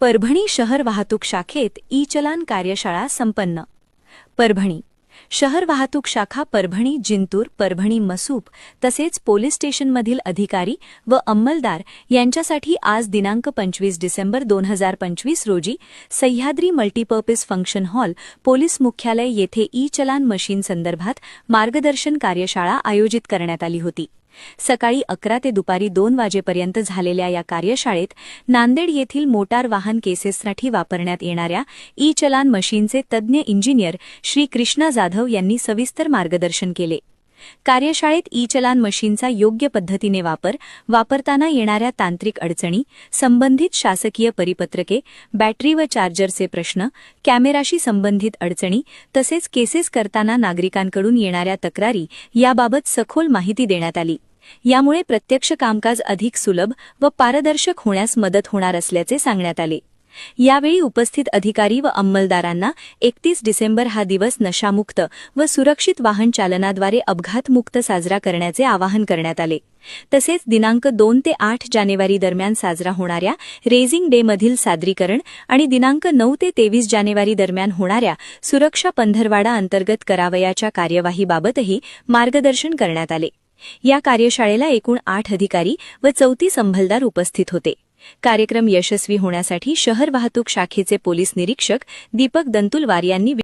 परभणी शहर वाहतूक शाखेत ई चलान कार्यशाळा संपन्न. परभणी. शहर वाहतूक शाखा परभणी जिंतूर परभणी मसूप तसेच पोलीस स्टेशनमधील अधिकारी व अंमलदार यांच्यासाठी आज दिनांक पंचवीस डिसेंबर दोन हजार पंचवीस रोजी Sahyadri multipurpose function hall police मुख्यालय येथे ई चलान मशीन संदर्भात मार्गदर्शन कार्यशाळा आयोजित करण्यात आली होती. सकाळी अकरा ते दुपारी दोन वाजेपर्यंत झालेल्या या कार्यशाळेत नांदेड येथील मोटार वाहन केसेससाठी वापरण्यात येणाऱ्या ई चलान मशीनचे तज्ज्ञ इंजिनियर श्री कृष्णा जाधव यांनी सविस्तर मार्गदर्शन केले. कार्यशाळेत ई चलान मशीनचा योग्य पद्धतीने वापर वापरताना येणाऱ्या तांत्रिक अडचणी संबंधित शासकीय परिपत्रके बॅटरी व चार्जरचे प्रश्न कॅमेराशी संबंधित अडचणी तसेच केसेस करताना नागरिकांकडून येणाऱ्या तक्रारी याबाबत सखोल माहिती देण्यात आली. यामुळे प्रत्यक्ष कामकाज अधिक सुलभ व पारदर्शक होण्यास मदत होणार असल्याचे सांगण्यात आले. यावेळी उपस्थित अधिकारी व अंमलदारांना एकतीस डिसेंबर हा दिवस नशामुक्त व सुरक्षित वाहन चालनाद्वारे अपघातमुक्त साजरा करण्याचे आवाहन करण्यात आले. तसेच दिनांक दोन ते आठ जानेवारी दरम्यान साजरा होणाऱ्या रेझिंग डे मधील सादरीकरण आणि दिनांक नऊ ते तेवीस जानेवारी दरम्यान होणाऱ्या सुरक्षा पंधरवाडा अंतर्गत करावयाच्या कार्यवाहीबाबतही मार्गदर्शन करण्यात आले. या कार्यशाळेला एकूण आठ अधिकारी व चौतीस अंमलदार उपस्थित होते. कार्यक्रम यशस्वी होण्यासाठी शहर वाहतूक शाखेचे पोलीस निरीक्षक दीपक दंतुलवार यांनी